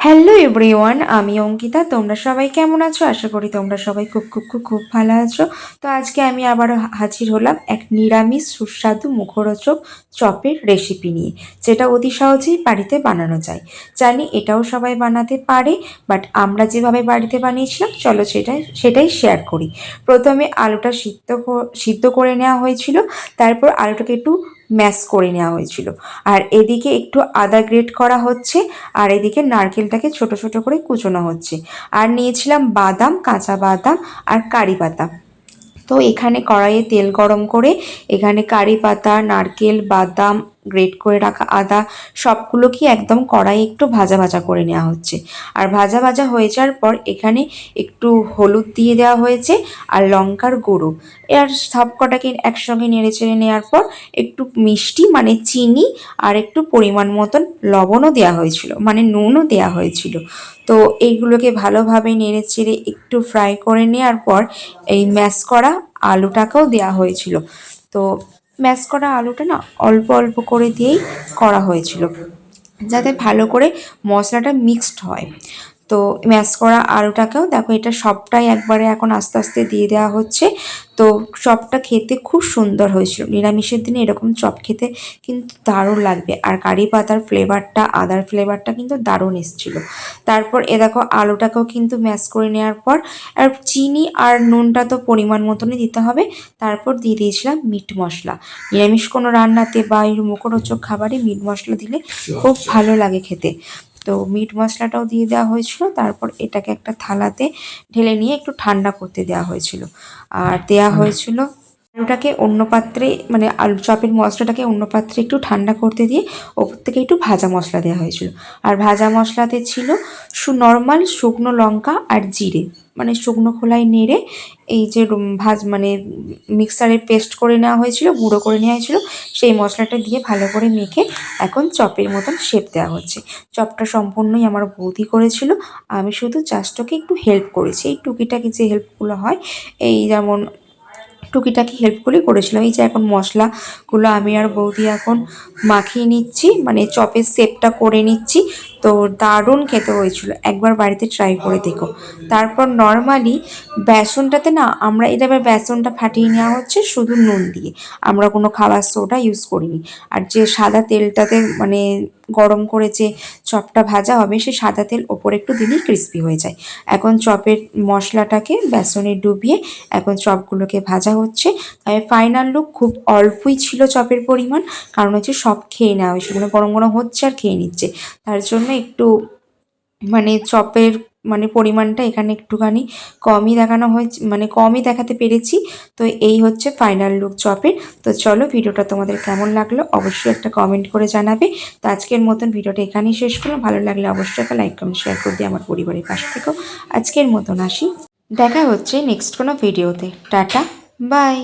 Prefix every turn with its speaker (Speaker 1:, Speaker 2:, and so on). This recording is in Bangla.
Speaker 1: হ্যালো এভরিওয়ান আমি অঙ্কিতা। তোমরা সবাই কেমন আছো? আশা করি তোমরা সবাই খুব খুব খুব খুব ভালো আছো। তো আজকে আমি আবারও হা- হাজির হলাম এক নিরামিষ সুস্বাদু মুখরোচক চপের রেসিপি নিয়ে, যেটা অতি সহজেই বাড়িতে বানানো যায়। জানি এটাও সবাই বানাতে পারে বাট আমরা যেভাবে বাড়িতে বানিয়েছিলাম, চলো সেটাই সেটাই শেয়ার করি। প্রথমে আলুটা সিদ্ধ সিদ্ধ করে নেওয়া হয়েছিল, তারপর আলুটাকে একটু ম্যাশ করে নেওয়া হয়েছিল। আর এদিকে একটু আদা গ্রেট করা হচ্ছে, আর এদিকে নারকেলটাকে ছোট ছোট করে কুচোনো হচ্ছে। আর নিয়েছিলাম বাদাম, কাঁচা বাদাম আর কারি পাতা। তো এখানে কড়াইয়ে তেল গরম করে এখানে কারি পাতা, নারকেল, বাদাম গ্রেট করে রাখা আদা সবগুলোকে একদম কড়াই একটু ভাজা ভাজা করে নেওয়া হচ্ছে। আর ভাজা ভাজা হয়ে যাওয়ার পর এখানে একটু হলুদ দিয়ে দেওয়া হয়েছে আর লঙ্কার গুঁড়ো। এর সব কটাকে একসঙ্গে নেড়ে চেড়ে নেওয়ার পর একটু মিষ্টি মানে চিনি আর একটু পরিমাণ মতন লবণও দেওয়া হয়েছিল মানে নুনও দেওয়া হয়েছিল। তো এইগুলোকে ভালোভাবে নেড়ে চেড়ে একটু ফ্রাই করে নেওয়ার পর এই ম্যাশ করা আলুটাকেও দেওয়া হয়েছিল। তো ম্যাশ করা আলুটা না অল্প অল্প করে দিয়েই করা হয়েছিল, যাতে ভালো করে মশলাটা মিক্সড হয়। তো ম্যাশ করা আলুটাকেও দেখো এটা সবটাই একবারে এখন আস্তে আস্তে দিয়ে দেওয়া হচ্ছে। তো চপটা খেতে খুব সুন্দর হয়েছিল। নিরামিষের দিনে এরকম চপ খেতে কিন্তু দারুণ লাগবে। আর কারি পাতার ফ্লেভারটা আদার ফ্লেভারটা কিন্তু দারুণ এসেছিল। তারপর এ দেখো আলুটাকেও কিন্তু ম্যাশ করে নেওয়ার পর আর চিনি আর নুনটা তো পরিমাণ মতনই দিতে হবে। তারপর দিয়ে দিয়েছিলাম মিট মশলা। নিরামিষ কোনো রান্নাতে বা এই মুখরোচক খাবারে মিট মশলা দিলে খুব ভালো লাগে খেতে। তো মিট মশলাটাও দিয়ে দেওয়া হয়েছিল। তারপর এটাকে একটা থালাতে ঢেলে নিয়ে একটু ঠান্ডা করতে দেওয়া হয়েছিল। আর দেওয়া হয়েছিল আলুটাকে অন্য পাত্রে মানে আলু চপের মশলাটাকে অন্য পাত্রে একটু ঠান্ডা করতে দিয়ে ওপর থেকে একটু ভাজা মশলা দেওয়া হয়েছিল। আর ভাজা মশলাতে ছিল সু নর্মাল শুকনো লঙ্কা আর জিরে। মানে শুকনো খোলায় নেড়ে এই যে ভাজ মানে মিক্সারে পেস্ট করে নেওয়া হয়েছিল, গুঁড়ো করে নেওয়া হয়েছিল, সেই মশলাটা দিয়ে ভালো করে মেখে এখন চপের মতন শেপ দেওয়া হচ্ছে। চপটা সম্পূর্ণই আমার বৌদি করেছিল, আমি শুধু ওকে একটু হেল্প করেছি। এই টুকিটাকি যে হেল্পগুলো হয়, এই যেমন টুকিটাকি হেল্পগুলি করেছিলাম। এই যে এখন মশলাগুলো আমি আর বৌদি এখন মাখিয়ে নিচ্ছি মানে চপের শেপটা করে নিচ্ছি। তো দারুণ খেতে হয়েছিল, একবার বাড়িতে ট্রাই করে দেখো। তারপর নর্মালি বেসনটাতে না, আমরা এটা এবার বেসনটা ফাটিয়ে নেওয়া হচ্ছে শুধু নুন দিয়ে। আমরা কোনো খাবার সোডা ইউজ করিনি। আর যে সাদা তেলটাতে মানে গরম করে যে চপটা ভাজা হবে, সে সাদা তেল ওপরে একটু দিলেই ক্রিস্পি হয়ে যায়। এখন চপের মশলাটাকে বেসনে ডুবিয়ে এখন চপগুলোকে ভাজা হচ্ছে। তবে ফাইনাল লুক খুব অল্পই ছিল চপের পরিমাণ, কারণ হচ্ছে সব খেয়ে নেওয়া হয়েছে মানে গরম গরম হচ্ছে আর খেয়ে নিচ্ছে। তার জন্য একটু মানে চপের মানে পরিমাণটা এখানে একটুখানি কমই দেখানো হয়েছে মানে কমই দেখাতে পেরেছি। তো এই হচ্ছে ফাইনাল লুক চপের। তো চলো ভিডিওটা তোমাদের কেমন লাগল অবশ্যই একটা কমেন্ট করে জানাবে। তো আজকের মতন ভিডিওটা এখানেই শেষ করলাম। ভালো লাগলে অবশ্যই একটা লাইক কমেন্ট শেয়ার করে দিয়ে আমার পরিবারের পাশে থেকেও আজকের মতন আসি। দেখা হচ্ছে নেক্সট কোনো ভিডিওতে টাটা বাই